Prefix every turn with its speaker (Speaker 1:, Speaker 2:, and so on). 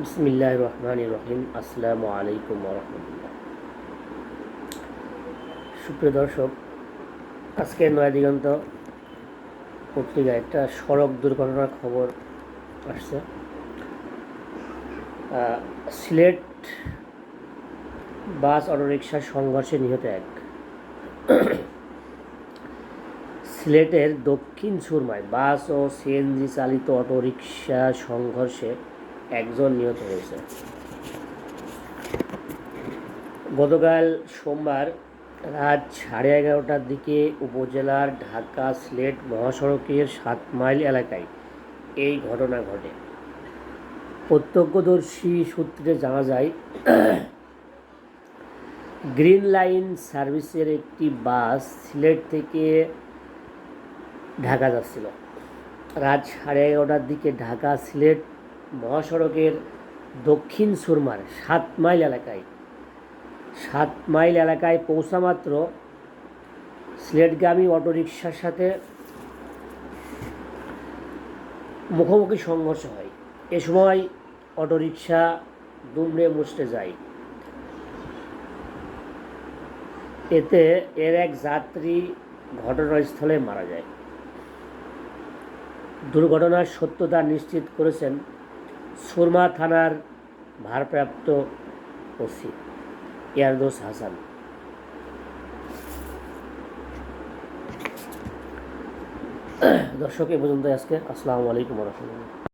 Speaker 1: বিসমিল্লাহ রহমান রহিম আসসালামু আলাইকুম রহমতুল্লাহ সুপ্রিয় দর্শক, আজকের নয়া দিগন্ত পত্রিকায় একটা সড়ক দুর্ঘটনার খবর আসছে। সিলেট বাস অটোরিকশার সংঘর্ষে নিহত এক। সিলেটের দক্ষিণ সুরমায় বাস ও সিএনজি চালিত অটোরিকশা সংঘর্ষে একজন নিহত হয়েছে। গতকাল সোমবার রাত সাড়ে এগারোটার দিকে উপজেলার ঢাকা সিলেট মহাসড়কের সাত মাইল এলাকায় এই ঘটনা ঘটে। প্রত্যক্ষদর্শী সূত্রে জানা যায়, গ্রিন লাইন সার্ভিসের একটি বাস সিলেট থেকে ঢাকা যাচ্ছিল। রাত সাড়ে এগারোটার দিকে ঢাকা সিলেট মহাসড়কের দক্ষিণ সুরমার সাত মাইল এলাকায়, সাত মাইল এলাকায় পৌঁছা মাত্র সিলেটগামী অটোরিকশার সাথে মুখোমুখি সংঘর্ষ হয়। এ সময় অটোরিকশা দুমড়ে মুচড়ে যায়। এতে এর এক যাত্রী ঘটনাস্থলে মারা যায়। দুর্ঘটনার সত্যতা নিশ্চিত করেছেন সুরমা থানার ভারপ্রাপ্ত ওসি ইয়ারদোস হাসান। দর্শক এ পর্যন্ত আজকে। আসসালামু আলাইকুম রহমতুল্লাহ।